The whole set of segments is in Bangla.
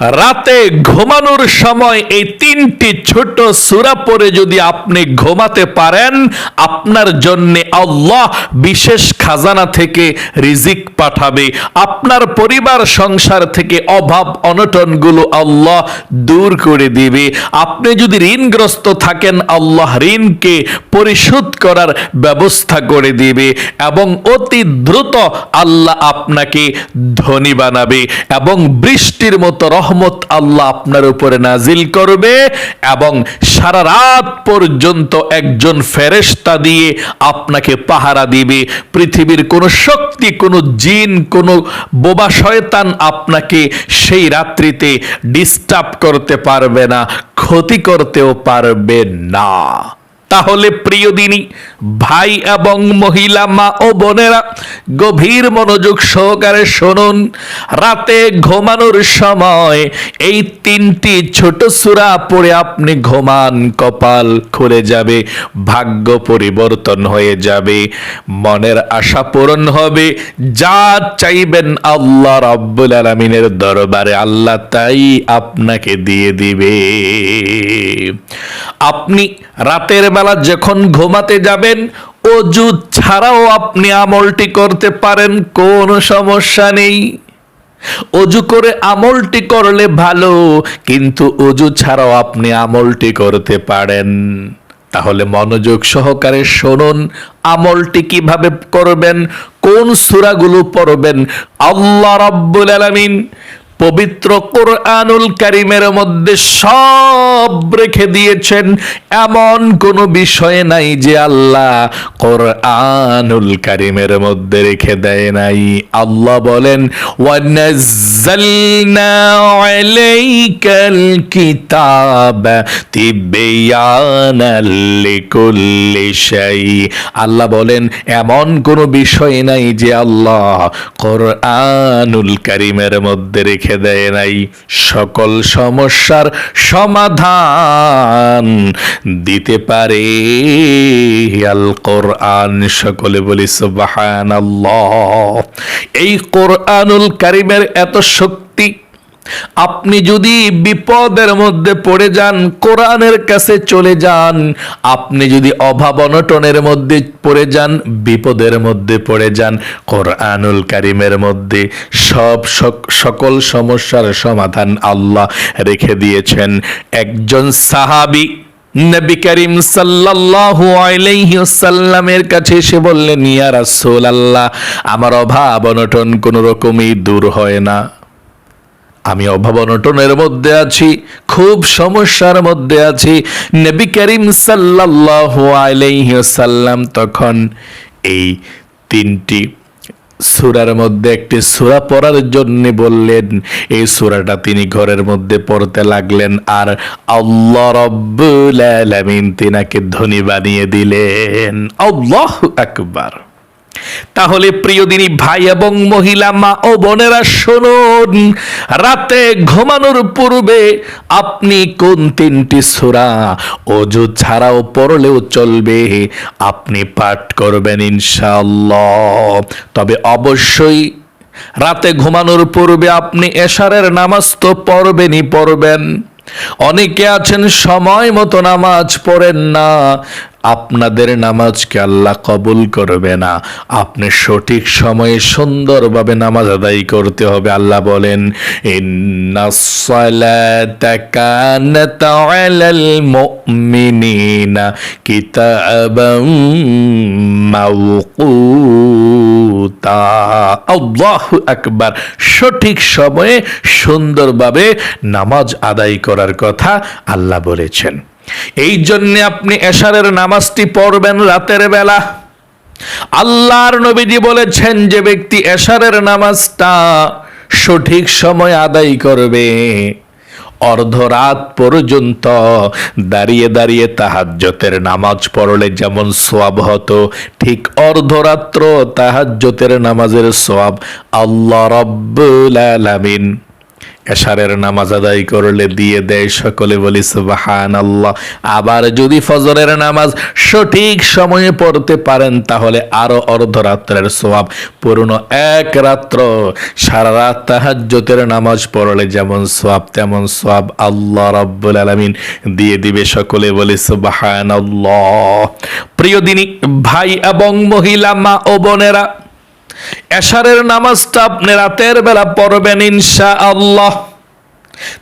রাতে ঘুমানোর সময় এই তিনটি ছোট সূরা পরে যদি আপনি ঘুমাতে পারেন, আপনার জন্য আল্লাহ বিশেষ খাজানা থেকে রিজিক পাঠাবে। আপনার পরিবার, সংসার থেকে অভাব, অনটনগুলো আল্লাহ দূর করে দিবে। আপনি যদি ঋণগ্রস্ত থাকেন, আল্লাহ ঋণকে পরিশোধ করার ব্যবস্থা করে দিবে এবং অতি দ্রুত আল্লাহ আপনাকে ধনী বানাবে এবং বৃষ্টির মতো রহমত আল্লাহ আপনার উপরে নাজিল করবে এবং সারা রাত পর্যন্ত একজন ফেরেশতা দিয়ে আপনাকে পাহারা দিবে। পৃথিবীর কোনো শক্তি, কোনো জিন, কোনো বোবা শয়তান আপনাকে সেই রাত্রিতে ডিস্টার্ব করতে পারবে না, ক্ষতি করতেও পারবে না। তাহলে প্রিয় দিনী ভাই এবং মহিলা মা ও বোনেরা, গভীর মনোযোগ সহকারে শুনুন। রাতে ঘুমানোর সময় এই তিনটি ছোট সূরা পড়ে আপনি ঘুমান, কপাল খুলে যাবে, ভাগ্য পরিবর্তন হয়ে যাবে, মনের আশা পূরণ হবে। যা চাইবেন আল্লাহ রাব্বুল আলামিনের দরবারে, আল্লাহ তাই আপনাকে দিয়ে দিবে। আপনি রাতের বেলা যখন ঘুমাতে যাবেন অজু ছাড়াও আপনি আমলটি করতে পারেন, কোনো সমস্যা নেই। অজু করে আমলটি করলে ভালো, কিন্তু অজু ছাড়াও আপনি আমলটি করতে পারেন। তাহলে মনোযোগ সহকারে শুনুন, আমলটি কীভাবে করবেন, কোন সূরাগুলো পড়বেন। আল্লাহ রাব্বুল আলামিন পবিত্র কোরআনুল কারিমের মধ্যে সব রেখে দিয়েছেন। এমন কোনো বিষয় নাই যে আল্লাহ কোরআনুল কারিমের মধ্যে রেখে দেয় নাই। আল্লাহ বলেন আল্লাহ বলেন, এমন কোনো বিষয় নাই যে আল্লাহ কোরআনুল কারিমের মধ্যে রেখে দেয় নাই। সকল সমস্যার সমাধান দিতে পারে আল কোরআন। সকলে বলি, সুবহানাল্লাহ। এই কোরআনুল কারিমের এত শক্তি আপনি যদি বিপদের মধ্যে পড়ে যান, কোরআনের কাছে চলে যান, আপনি যদি অভাব অনটনের মধ্যে পড়ে যান, বিপদের মধ্যে পড়ে যান, কোরআনুল কারিমের মধ্যে সব সকল সমস্যার সমাধান আল্লাহ রেখে দিয়েছেন। একজন সাহাবী নবী করিম সাল্লাল্লাহু আলাইহি ওয়াসাল্লামের কাছে এসে বললেন, ইয়া রাসূলুল্লাহ, আমার অভাব অনটন কোনো রকমই দূর হয় না। আমি অভাব অনটনের মধ্যে আছি, খুব সমস্যার মধ্যে আছি। নবী করিম সাল্লাল্লাহু আলাইহি ওয়াসাল্লাম তখন এই তিনটি সূরার মধ্যে একটি সূরা পড়ার জন্য বললেন, এই সূরাটা তিনি ঘরের মধ্যে পড়তে লাগলেন আর আল্লাহ রাব্বুল আলামিন তিনাকে ধনী বানিয়ে দিলেন। আল্লাহু আকবার। তাহলে প্রিয় দিনী ভাই এবং মহিলা, মা ও বোনেরা শুনুন, রাতে ঘুমানোর পূর্বে আপনি কোন তিনটি সূরা অজু ছাড়াও পড়লেও চলবে? আপনি পাঠ করবেন ইনশাআল্লাহ। তবে অবশ্যই রাতে ঘুমানোর পূর্বে আপনি এশারের নামাজ তো পড়বেনই পড়বেন। অনেকে আছেন সময় মতো নামাজ পড়েন না আপনাদের নামাজকে আল্লাহ কবুল করবে না। আপনি সঠিক সময়ে সুন্দরভাবে নামাজ আদায় করতে হবে, আল্লাহ বলেন আকবার। সঠিক সময়ে সুন্দরভাবে নামাজ আদায় করার কথা আল্লাহ বলেছেন। এই জন্যে আপনি এশারের নামাজটি পড়বেন রাতের বেলা। আল্লাহর নবীজি বলেছেন যে ব্যক্তি এশারের নামাজটা সঠিক সময় আদায় করবে। অর্ধরাত পর্যন্ত দাঁড়িয়ে দাঁড়িয়ে তাহাজ্জতের নামাজ পড়লে যেমন সোয়াব হতো, ঠিক অর্ধরাত্র তাহাজ্জতের নামাজের সোয়াব আল্লাহ রব্বুল আলামিন এশারের নামাজ আদায় করলে দিয়ে দেয় সকলে বলি সুবাহান আল্লাহ আবার যদি ফজরের নামাজ সঠিক সময়ে পড়তে পারেন, তাহলে আরও অর্ধরাত্রের সোয়াব। পুরনো এক রাত্র সারা রাত তাহাজ্জতের নামাজ পড়লে যেমন সোয়াব, তেমন সোয়াব আল্লাহ রাব্বুল আলামিন দিয়ে দিবে। সকলে বলি সুবাহান আল্লাহ প্রিয় দিনী, ভাই এবং মহিলা, মা ও বোনেরা এশারের নামাজটা আপনি রাতের বেলা পড়বেন ইনশা আল্লাহ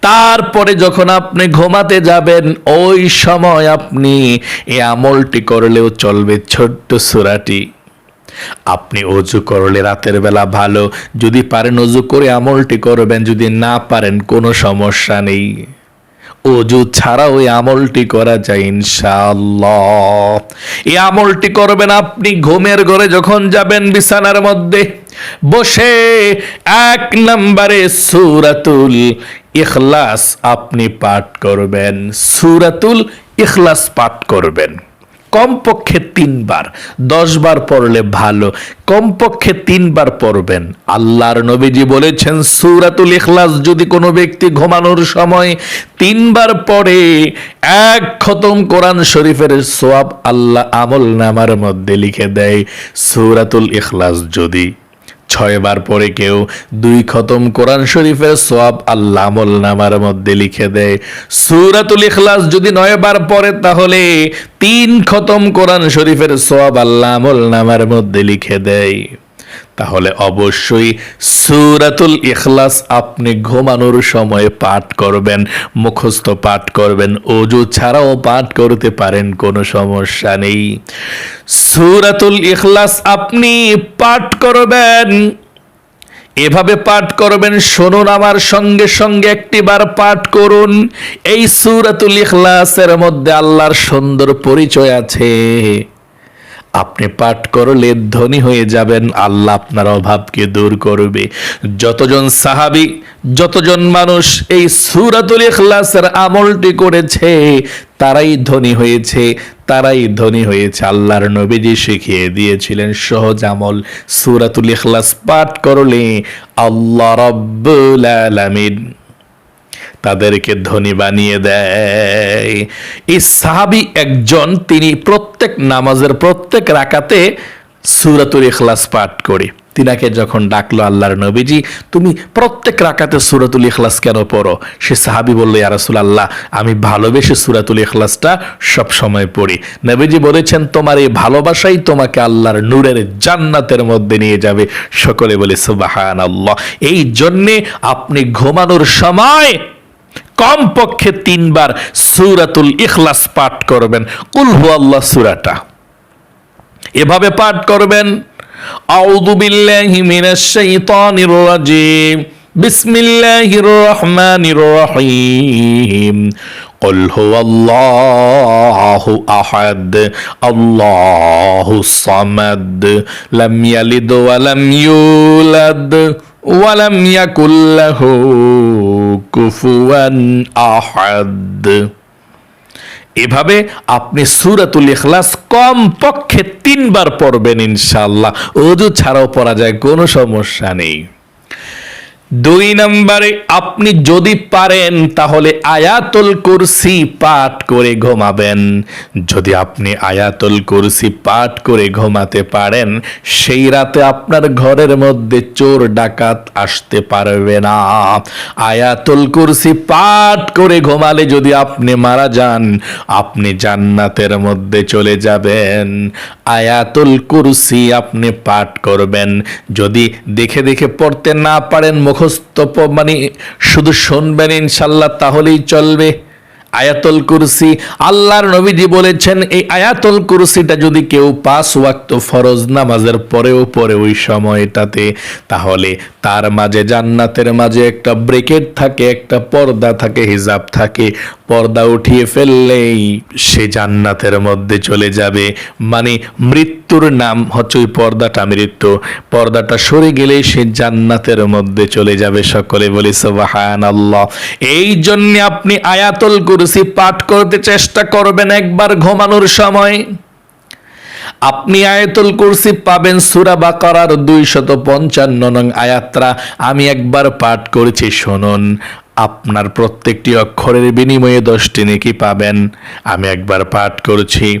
তারপরে যখন আপনি ঘুমাতে যাবেন, ওই সময় আপনি এই আমলটি করলেও চলবে ছোট্ট সুরাটি। আপনি অজু করলে রাতের বেলা ভালো। যদি পারেন অজু করে আমলটি করবেন, যদি না পারেন কোনো সমস্যা নেই। অজু ছাড়া ওই আমলটি করা যায় ইনশাআল্লাহ। এই আমলটি করবেন আপনি ঘুমের ঘরে যখন যাবেন বিছানার মধ্যে, বসে এক নম্বরে সুরাতুল ইখলাস আপনি পাঠ করবেন, সুরাতুল ইখলাস পাঠ করবেন। কমপক্ষে তিনবার দশ বার পড়লে ভালো। কমপক্ষে তিনবার পড়বেন। আল্লাহর নবীজি বলেছেন, সুরাতুল ইখলাস যদি কোনো ব্যক্তি ঘুমানোর সময় তিনবার পড়ে, এক খতম কোরআন শরীফের সোয়াব আল্লাহ আমল নামার মধ্যে লিখে দেয়, সুরাতুল ইখলাস যদি। ছয়বার পরে কেউ দুই খতম কোরআন শরীফের সোয়াব আল্লাহ নামার মধ্যে লিখে দেয়। সুরাতুল ইখলাস যদি নয় বার পরে তাহলে তিন খতম কোরআন শরীফের সোয়াব আল্লাহ আমল নামার মধ্যে লিখে দেয়। তাহলে অবশ্যই সুরাতুল ইখলাস আপনি ঘুমানোর সময় পাঠ করবেন, মুখস্থ পাঠ করবেন, অজু ছাড়াও পাঠ করতে পারেন, কোনো সমস্যা নেই। সুরাতুল ইখলাস আপনি পাঠ করবেন। এভাবে পাঠ করবেন, শুনুন আমার সঙ্গে সঙ্গে একটিবার পাঠ করুন। এই সুরাতুল ইখলাসের মধ্যে আল্লাহর সুন্দর পরিচয় আছে। আপনি পাঠ করলে ধনী হয়ে যাবেন, আল্লাহ আপনার অভাবকে দূর করবে। যতজন সাহাবি, যতজন মানুষ এই সুরাতুল ইখলাসের আমলটি করেছে, তারাই ধনী হয়েছে, তারাই ধনী হয়েছে। আল্লাহর নবীজি শিখিয়ে দিয়েছিলেন সহজ আমল। সুরাতুল ইখলাস পাঠ করলে আল্লাহ রব্বুল আলামিন তাদেরকে ধনী বানিয়ে দেয়। এই সাহাবি একজন, তিনি প্রত্যেক নামাজের প্রত্যেক রাকাতে সুরাতুল ইখলাস পাঠ করে। তিনাকে যখন ডাকলো আল্লাহর নবীজি, তুমি প্রত্যেক রাকাতে সুরাতুল ইখলাস কেন পড়ো? সে সাহাবি বলল ইয়ারাসুল আল্লাহ আমি ভালোবেসে সুরাতুল ইখলাসটা সব সময় পড়ি। নবীজি বলেছেন, তোমার এই ভালোবাসাই তোমাকে আল্লাহর নূরের জান্নাতের মধ্যে নিয়ে যাবে। সকলে বলে সুবাহান আল্লাহ এই জন্যে আপনি ঘুমানোর সময় কমপক্ষে তিনবার সুরাতুল ইখলাস পাঠ করবেন কুলহু আল্লাহ সুরাটা এভাবে পাঠ করবেন আউযু বিল্লাহি মিনাশ শাইতানির রাজিম বিসমিল্লাহির রহমানির রহিম قل هو الله أحد الله الصمد لم يلد ولم يولد ولم يكن له কুফুয়ান আহাদ। এভাবে আপনি সুরাতুল ইখলাস কম পক্ষে তিনবার পড়বেন ইনশাল্লাহ অজু ছাড়াও পড়া যায়, কোনো সমস্যা নেই। দুই নম্বরে, আপনি যদি পারেন, তাহলে আয়াতুল কুরসি পাঠ করে ঘুমাবেন। যদি আপনি আয়াতুল কুরসি পাঠ করে ঘুমাতে পারেন, সেই রাতে আপনার ঘরের মধ্যে চোর ডাকাত আসতে পারবে না। আয়াতুল কুরসি পাঠ করে ঘুমালে যদি আপনি মারা যান, আপনি জান্নাতের মধ্যে চলে যাবেন। আয়াতুল কুরসি আপনি পাঠ করবেন। যদি দেখে দেখে পড়তে না পারেন মুখস্থ মানে শুধু শুনবেন ইনশাল্লাহ তাহলেই চলবে। আয়াতুল কুরসি, আল্লাহর নবীজি বলেছেন, এই আয়াতুল কুরসিটা যদি কেউ পাঁচ ওয়াক্ত ফরজ নামাজের পরেও পরে ওই সময়টাতে, তাহলে তার মাঝে জান্নাতের মাঝে একটা ব্রেকেট থাকে, একটা পর্দা থাকে, হিজাব থাকে। পর্দা উঠিয়ে ফেললেই সে জান্নাতের মধ্যে চলে যাবে। মানে মৃত্যুর নাম হচ্ছে ওই পর্দাটা মৃত্যু। পর্দাটা সরে গেলেই সে জান্নাতের মধ্যে চলে যাবে। সকলে বলি সুবাহান আল্লাহ এই জন্যে আপনি আয়াতুল কুরসি পাঠ করতে চেষ্টা করবেন একবার ঘুমানোর সময়। আপনি আয়াতুল কুরসি পাবেন, সুরা বাকারার দুইশত পঞ্চান্ন নং আয়াত্রা। আমি একবার পাঠ করেছি, শুনুন। আপনার প্রত্যেকটি অক্ষরের বিনিময়ে দশটি নেকি পাবেন। আমি একবার পাঠ করছি।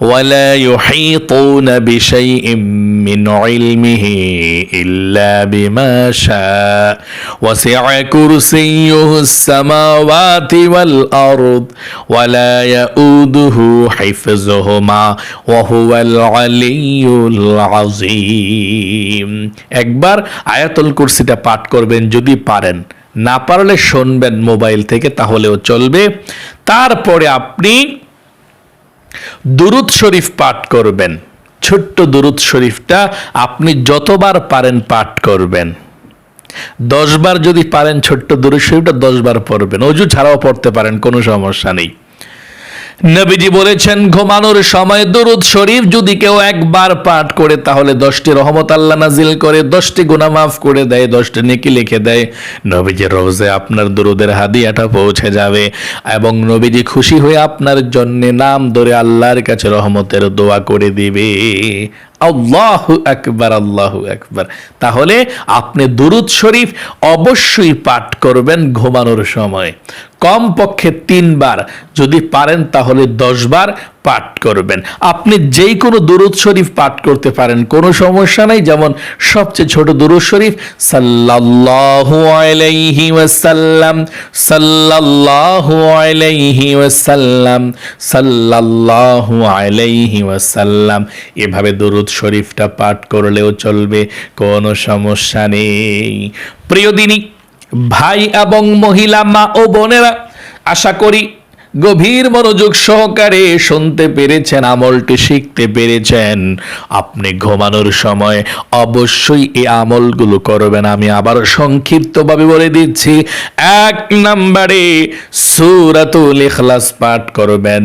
ولا يحيطون بشيء من علمه إلا بما شاء وسع كرسيه السماوات والأرض ولا يؤوده حفظهما وهو العلي العظيم একবার আয়াতুল কুরসিটা পাঠ করবেন যদি পারেন না পারলে শুনবেন মোবাইল থেকে তাহলেও চলবে তারপরে আপনি দুরুদ শরীফ পাঠ করবেন। ছোট্ট দুরুদ শরীফটা আপনি যতবার পারেন পাঠ করবেন। দশবার যদি পারেন ছোট্ট দুরুদ শরীফটা দশবার পড়বেন। অজু ছাড়াও পড়তে পারেন, কোনো সমস্যা নেই। নবীজি বলেছেন, ঘুমানোর সময় দরুদ শরীফ যদি কেউ একবার পাঠ করে, তাহলে দশটি রহমত আল্লাহ নাজিল করে, দশটি গুনাহ মাফ করে দেয়, দশটি নেকি লিখে দেয়। নবীজির রোজে আপনার দরুদের হাদিয়াটা পৌঁছে যাবে এবং নবীজি খুশি হয়ে আপনার জন্য নাম ধরে আল্লাহর কাছে রহমতের দোয়া করে দিবে। আল্লাহ একবার আল্লাহ একবার তাহলে আপনি দুরুদ শরীফ অবশ্যই পাঠ করবেন ঘুমানোর সময়। কমপক্ষে তিনবার। যদি পারেন তাহলে দশবার পাঠ করবেন। আপনি যেই কোনো দুরুদ শরীফ পাঠ করতে পারেন, কোনো সমস্যা নাই। যেমন সবচেয়ে ছোট দুরুদ শরীফ, সাল্লাল্লাহু আলাইহি ওয়াসাল্লাম, সাল্লাল্লাহু আলাইহি ওয়াসাল্লাম, সাল্লাল্লাহু আলাইহি ওয়াসাল্লাম। এভাবে দুরুদ শরীফটা পাঠ করলেও চলবে, কোনো সমস্যা নেই। প্রিয় দিনী ভাই এবং মহিলা মা ও বোনেরা, আশা করি গভীর মনোযোগ সহকারে শুনতে পেরেছেন, আমলটি শিখতে পেরেছেন। আপনি ঘুমানোর সময় অবশ্যই এই আমলগুলো করবেন। আমি আবার সংক্ষিপ্তভাবে বলে দিচ্ছি, এক নম্বরে সুরাতুল ইখলাস পাঠ করবেন।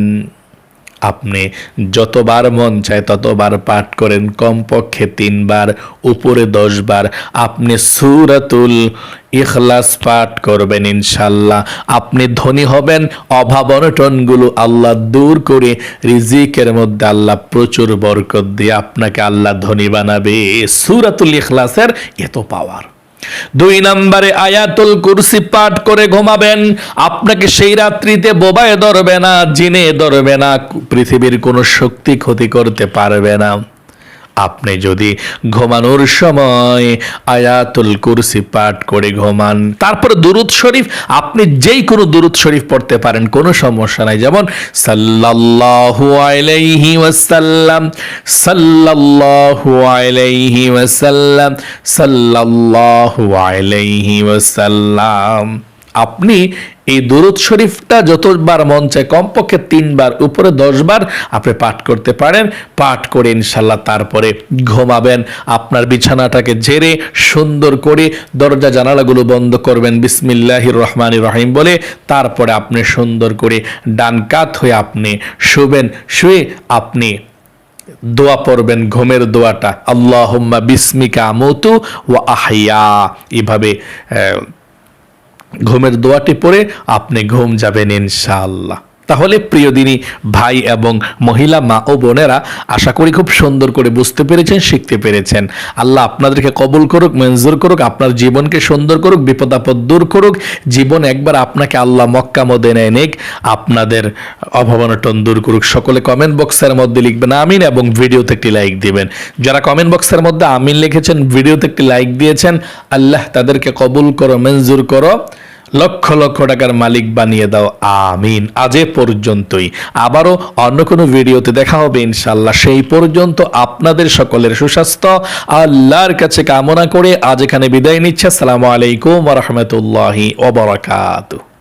আপনি যতবার মন চায় ততবার পাঠ করেন। কমপক্ষে তিনবার, উপরে দশবার। আপনি সুরাতুল ইখলাস পাঠ করবেন ইনশাল্লাহ আপনি ধনী হবেন, অভাব অনটনগুলো আল্লাহ দূর করে রিজিকের মধ্যে আল্লাহ প্রচুর বরকত দিয়ে আপনাকে আল্লাহ ধনী বানাবে। সুরাতুল ইখলাসের এত পাওয়ার দুই নম্বরে আয়াতুল কুরসি পাঠ করে ঘুমাবেন। আপনাকে সেই রাত্রিতে বোবায় ধরবে না, জিনে ধরবে না, পৃথিবীর কোনো শক্তি ক্ষতি করতে পারবে না। আপনি যদি ঘুমানোর সময় আয়াতুল কুরসি পাঠ করে ঘুমান, তারপরে দুরুদ শরীফ, আপনি যেই কোনো দুরুদ শরীফ পড়তে পারেন, কোনো সমস্যা নাই। যেমন, সাল্লাল্লাহু আলাইহি ওয়াসাল্লাম, সাল্লাল্লাহু আলাইহি ওয়াসাল্লাম, সাল্লাল্লাহু আলাইহি ওয়াসাল্লাম। আপনি এই দরুদ শরীফটা যতবার মন চায় কমপক্ষে তিনবার, উপরে দশবার আপনি পাঠ করতে পারেন। পাঠ করে ইনশাল্লাহ তারপরে ঘুমাবেন। আপনার বিছানাটাকে ঝেড়ে সুন্দর করে দরজা জানালাগুলো বন্ধ করবেন। বিসমিল্লাহির রহমান রহিম বলে তারপরে আপনি সুন্দর করে ডান কাত হয়ে আপনি শুবেন। শুয়ে আপনি দোয়া পড়বেন ঘুমের দোয়াটা। আল্লাহুম্মা বিসমিকা আমতু ও আহিয়া এভাবে ঘুমের দোয়াটি পরে আপনি ঘুম যাবেন ইনশাআল্লাহ। তাহলে প্রিয় দিনী, ভাই এবং মহিলা, মা ও বোনেরা, আশা করি খুব সুন্দর করে বুঝতে পেরেছেন, শিখতে পেরেছেন। আল্লাহ আপনাদেরকে কবুল করুক, মঞ্জুর করুক, আপনার জীবনকে সুন্দর করুক বিপদ আপদ দূর করুক। জীবন একবার আপনাকে আল্লাহ মক্কা মদিনায় নেক, আপনাদের অভাবনটন দূর করুক। সকলে কমেন্ট বক্সের মধ্যে লিখবেন, আমিন এবং ভিডিওতে একটি লাইক দিবেন। যারা কমেন্ট বক্সের মধ্যে আমিন লিখেছেন, ভিডিওতে একটি লাইক দিয়েছেন, আল্লাহ তাদেরকে কবুল করো, মঞ্জুর করো। লক্ষ লক্ষ টাকার মালিক বানিয়ে দাও, আমিন। আজ পর্যন্তই। আবারও অন্য কোনো ভিডিওতে দেখা হবে ইনশাল্লাহ সেই পর্যন্ত আপনাদের সকলের সুস্বাস্থ্য, আল্লাহর কাছে কামনা করে আজ এখানে বিদায় নিচ্ছে। আসসালামু আলাইকুম রহমতুল্লাহি ওবরাকাতুহ